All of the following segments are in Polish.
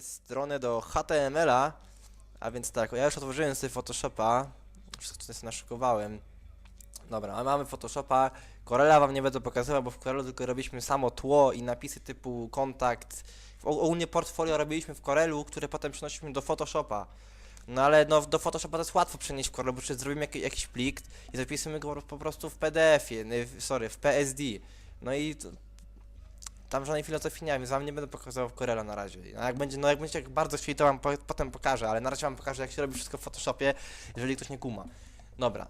stronę do HTML-a, a więc tak, ja już otworzyłem sobie Photoshopa, wszystko tutaj sobie naszykowałem. Dobra, a mamy Photoshopa, Corela wam nie będę pokazywał, bo w Corelu tylko robiliśmy samo tło i napisy typu kontakt. Ogólnie portfolio robiliśmy w Corelu, które potem przenosiliśmy do Photoshopa. No ale no, do Photoshopa to jest łatwo przenieść w Corelu, bo przecież zrobimy jak, jakiś plik i zapisujemy go po prostu w PDF-ie, sorry, w PSD. No i tam żadnej filozofii nie mam, więc wam nie będę pokazywał w Corela na razie. A jak będzie, no jak będziecie bardzo chcieli, to wam po, potem pokażę, ale na razie wam pokażę, jak się robi wszystko w Photoshopie, jeżeli ktoś nie kuma. Dobra.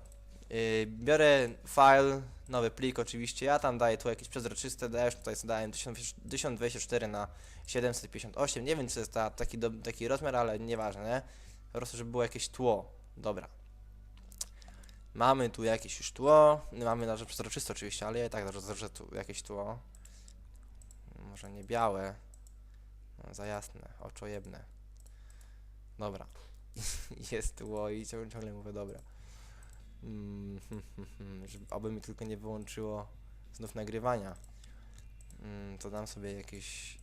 Yy, biorę file, nowy plik oczywiście, ja tam daję tu jakieś przezroczyste, dajesz tutaj dałem 1000 1024 na 758, nie wiem czy jest ta, taki, do, taki rozmiar, ale nieważne, nie? Po prostu, żeby było jakieś tło. Dobra. Mamy tu jakieś już tło, mamy na przezroczyste oczywiście, ale ja i tak tu jakieś tło. Może nie białe, no, za jasne, oczojebne. Dobra. Jest tło i ciągle, ciągle mówię dobra. Mm, hmm, hmm, hmm, aby mi tylko nie wyłączyło znów nagrywania. Mm, to dam sobie jakieś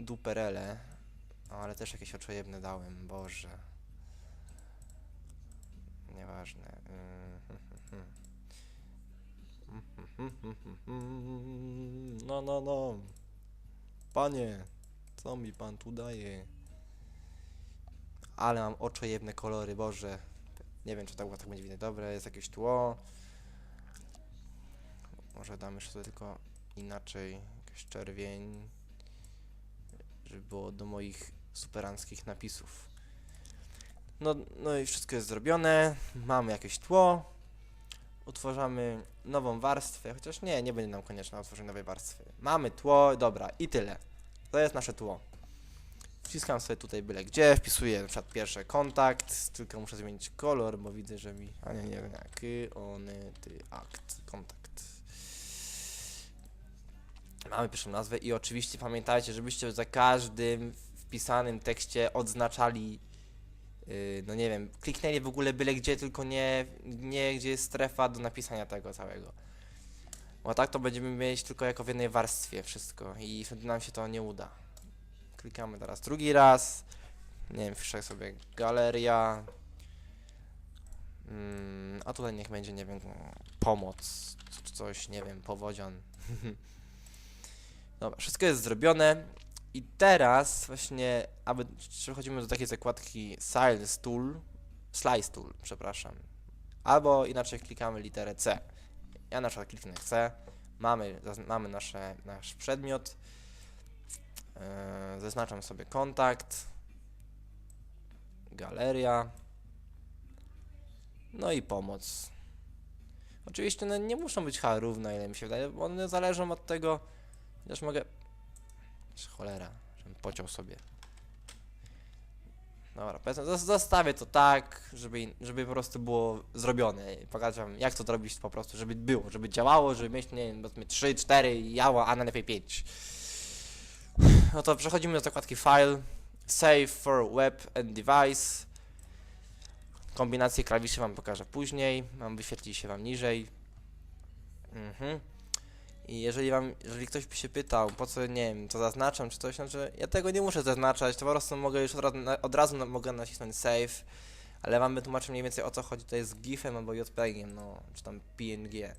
duperele, o, ale też jakieś oczojebne dałem, Boże. Nieważne. Hmm, hmm, hmm. Hmm, hmm, hmm, hmm. No, no, no. Panie, co mi pan tu daje? Ale mam oczojebne kolory, Boże. Nie wiem, czy tak, tak będzie widać. Dobre, jest jakieś tło. Może damy jeszcze tylko inaczej. Jakiś czerwień. Żeby było do moich superanckich napisów. No, no i wszystko jest zrobione. Mamy jakieś tło. Utwarzamy nową warstwę, chociaż nie, nie będzie nam konieczne utworzenie nowej warstwy. Mamy tło, dobra, i tyle. To jest nasze tło. Wciskam sobie tutaj byle gdzie, wpisuję na przykład pierwszy kontakt, tylko muszę zmienić kolor, bo widzę, że mi... A nie, nie wiem jaki, ony, ty, akt, kontakt. Mamy pierwszą nazwę i oczywiście pamiętajcie, żebyście za każdym wpisanym tekście odznaczali no nie wiem, kliknęli w ogóle byle gdzie, tylko nie, nie gdzie jest strefa do napisania tego całego. Bo tak to będziemy mieć tylko jako w jednej warstwie wszystko i wtedy nam się to nie uda. Klikamy teraz drugi raz. Nie wiem, wpiszę sobie galeria. Mm, a tutaj niech będzie, nie wiem, pomoc, coś, nie wiem, powodzian. Dobra, wszystko jest zrobione. I teraz właśnie, aby przechodzimy do takiej zakładki Slice Tool, Slice Tool, przepraszam. Albo inaczej klikamy literę C. Ja na przykład kliknę C, mamy, mamy nasze, nasz przedmiot, Yy, zaznaczam sobie kontakt, galeria, no i pomoc. Oczywiście no, nie muszą być H równe, ile mi się wydaje, bo one zależą od tego, chociaż mogę Cholera, żebym pociął sobie. Dobra, powiedzmy, zostawię to tak, żeby, żeby po prostu było zrobione. Pokażę wam, jak to zrobić po prostu, żeby było, żeby działało, żeby mieć, nie wiem, powiedzmy 3, 4 jała, a najlepiej 5. No to przechodzimy do zakładki File, Save for Web and Device. Kombinację klawiszy wam pokażę później, mam wyświetli się wam niżej. Mhm. I jeżeli wam, jeżeli ktoś by się pytał, po co, nie wiem, to zaznaczam czy coś, znaczy ja tego nie muszę zaznaczać, to po prostu mogę już od razu, od razu mogę nacisnąć save, ale wam wytłumaczę mniej więcej o co chodzi tutaj z GIF-em albo JPEG-iem, no, czy tam PNG.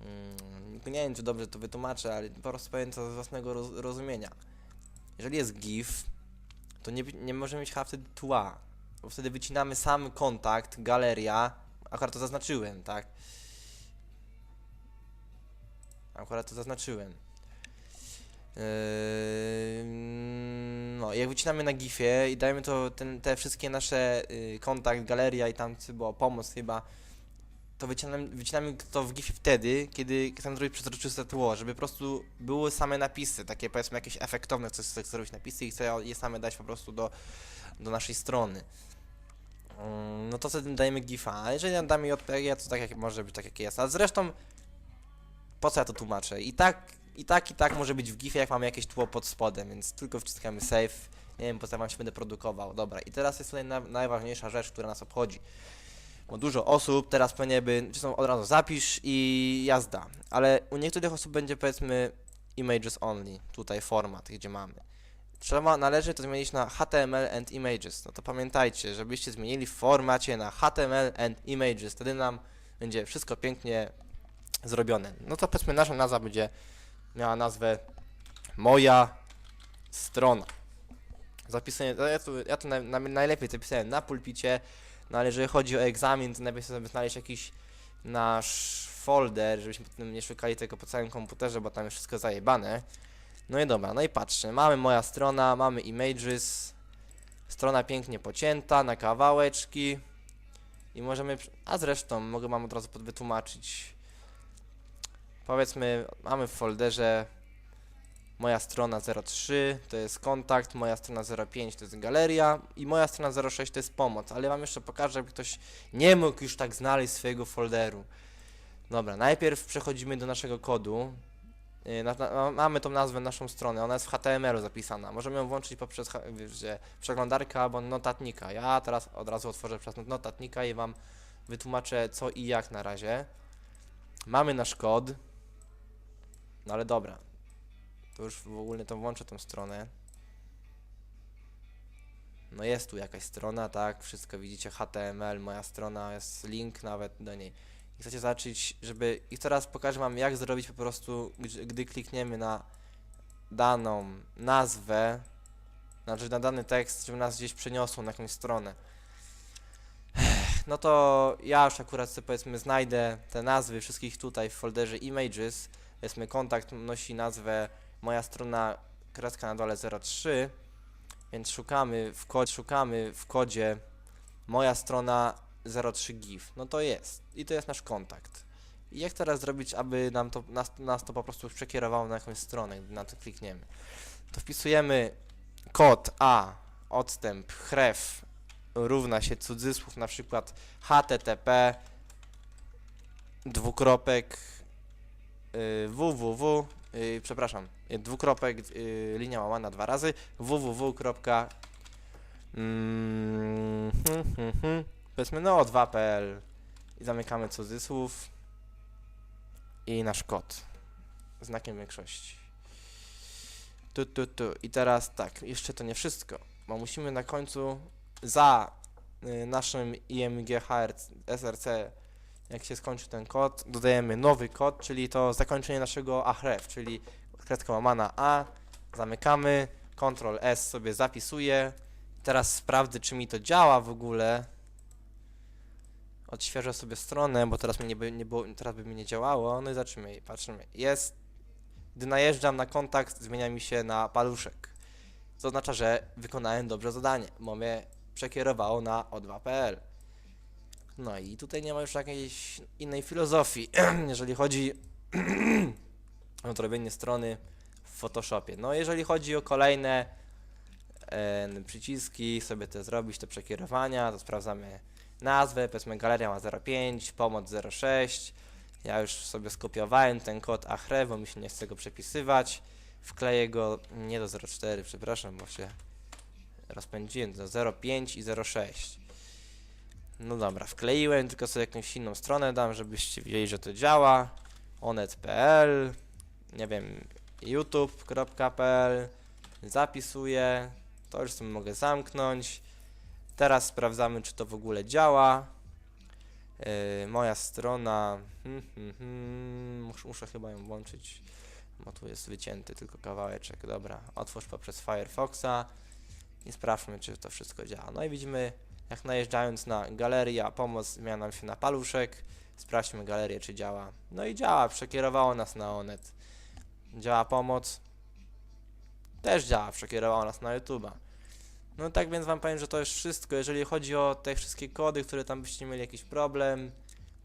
Mm, nie wiem, czy dobrze to wytłumaczę, ale po prostu powiem to z własnego roz, rozumienia. Jeżeli jest GIF, to nie, nie możemy mieć wtedy tła, bo wtedy wycinamy sam kontakt, galeria, akurat to zaznaczyłem, tak? Akurat to zaznaczyłem. Yy, no, jak wycinamy na gifie i dajemy to ten, te wszystkie nasze y, kontakt, galeria i tam było pomoc chyba, to wycinamy, wycinamy to w gifie wtedy, kiedy chcemy zrobić przezroczyste tło, żeby po prostu były same napisy, takie powiedzmy jakieś efektowne, chcę, chcę zrobić napisy i chcę je same dać po prostu do, do naszej strony. Ym, no to wtedy dajemy gifa, a jeżeli damy JPG, to tak jak może być tak jak jest, a zresztą po co ja to tłumaczę? I tak, i tak, i tak może być w GIFie, jak mamy jakieś tło pod spodem, więc tylko wciskamy save. Nie wiem, po co wam się będę produkował. Dobra, i teraz jest tutaj na, najważniejsza rzecz, która nas obchodzi. Bo dużo osób teraz pewnie by, czy są od razu zapisz i jazda. Ale u niektórych osób będzie powiedzmy images only, tutaj format, gdzie mamy. trzeba, należy to zmienić na HTML and Images. No to pamiętajcie, żebyście zmienili w formacie na HTML and Images. Wtedy nam będzie wszystko pięknie zrobione. No to powiedzmy nasza nazwa będzie miała nazwę moja strona. Zapisuję, ja tu, ja tu na, na, najlepiej zapisałem na pulpicie, no ale jeżeli chodzi o egzamin, to najlepiej sobie znaleźć jakiś nasz folder, żebyśmy potem nie szukali tego po całym komputerze, bo tam jest wszystko zajebane. No i dobra, no i patrzcie, mamy moja strona, mamy images, strona pięknie pocięta na kawałeczki i możemy, a zresztą mogę wam od razu wytłumaczyć. Powiedzmy, mamy w folderze moja strona 03 to jest kontakt, moja strona 05 to jest galeria i moja strona 06 to jest pomoc, ale wam jeszcze pokażę, żeby ktoś nie mógł już tak znaleźć swojego folderu. Dobra, najpierw przechodzimy do naszego kodu. Yy, Na, na, mamy tą nazwę naszą stronę, ona jest w HTML-u zapisana. Możemy ją włączyć poprzez wiecie, przeglądarkę albo notatnika. Ja teraz od razu otworzę przez notatnika i wam wytłumaczę co i jak na razie. Mamy nasz kod. No ale dobra. To już w ogóle to włączę tą stronę. No jest tu jakaś strona, tak, wszystko widzicie, HTML, moja strona, jest link nawet do niej. I chcecie zobaczyć, żeby, i teraz pokażę wam jak zrobić po prostu, gdy, klikniemy na daną nazwę, znaczy na dany tekst, żeby nas gdzieś przeniosło na jakąś stronę. No to ja już akurat sobie powiedzmy znajdę te nazwy wszystkich tutaj w folderze images, powiedzmy kontakt nosi nazwę moja strona kreska na dole 03, więc szukamy w kodzie, szukamy w kodzie moja strona 03 GIF. No to jest. I to jest nasz kontakt. I jak teraz zrobić, aby nam to, nas, nas to po prostu przekierowało na jakąś stronę, gdy na to klikniemy? To wpisujemy kod A, odstęp, href równa się cudzysłów, na przykład http dwukropek www y, przepraszam, y, dwukropek y, linia łamana dwa razy www. Mm, powiedzmy no 2.pl i zamykamy cudzysłów i nasz kod znakiem większości. Tu, tu, tu. I teraz tak, jeszcze to nie wszystko, bo musimy na końcu za y, naszym IMGHR SRC jak się skończy ten kod, dodajemy nowy kod, czyli to zakończenie naszego ahref, czyli kredka łamana A, zamykamy, Ctrl S sobie zapisuję. Teraz sprawdzę, czy mi to działa w ogóle. Odświeżę sobie stronę, bo teraz mi nie, by, nie było, teraz by mi nie działało. No i zobaczymy, patrzymy. Jest. Gdy najeżdżam na kontakt, zmienia mi się na paluszek. Co oznacza, że wykonałem dobrze zadanie, bo mnie przekierowało na o2.pl. No i tutaj nie ma już jakiejś innej filozofii, jeżeli chodzi o robienie strony w Photoshopie. No jeżeli chodzi o kolejne e, przyciski, sobie te zrobić, te przekierowania, to sprawdzamy nazwę, powiedzmy galeria ma 05, pomoc 06. Ja już sobie skopiowałem ten kod ahref, bo mi się nie chce go przepisywać. Wkleję go nie do 04, przepraszam, bo się rozpędziłem, do 05 i 06. No dobra, wkleiłem, tylko sobie jakąś inną stronę dam, żebyście wiedzieli, że to działa. onet.pl, nie wiem, youtube.pl, zapisuję, to już sobie mogę zamknąć. Teraz sprawdzamy, czy to w ogóle działa. Yy, moja strona, hmm, hmm, hmm, muszę, muszę chyba ją włączyć, bo tu jest wycięty tylko kawałeczek. Dobra, otwórz poprzez Firefoxa i sprawdźmy, czy to wszystko działa. No i widzimy, jak najeżdżając na galerię, a pomoc zmienia nam się na paluszek. Sprawdźmy galerię, czy działa. No i działa, przekierowało nas na Onet. Działa pomoc. Też działa, przekierowało nas na YouTube'a. No tak więc wam powiem, że to już wszystko. Jeżeli chodzi o te wszystkie kody, które tam byście mieli jakiś problem,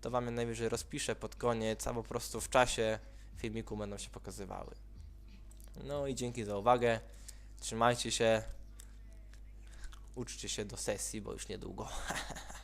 to wam je najwyżej rozpiszę pod koniec, albo po prostu w czasie filmiku będą się pokazywały. No i dzięki za uwagę. Trzymajcie się. Uczcie się do sesji, bo już niedługo.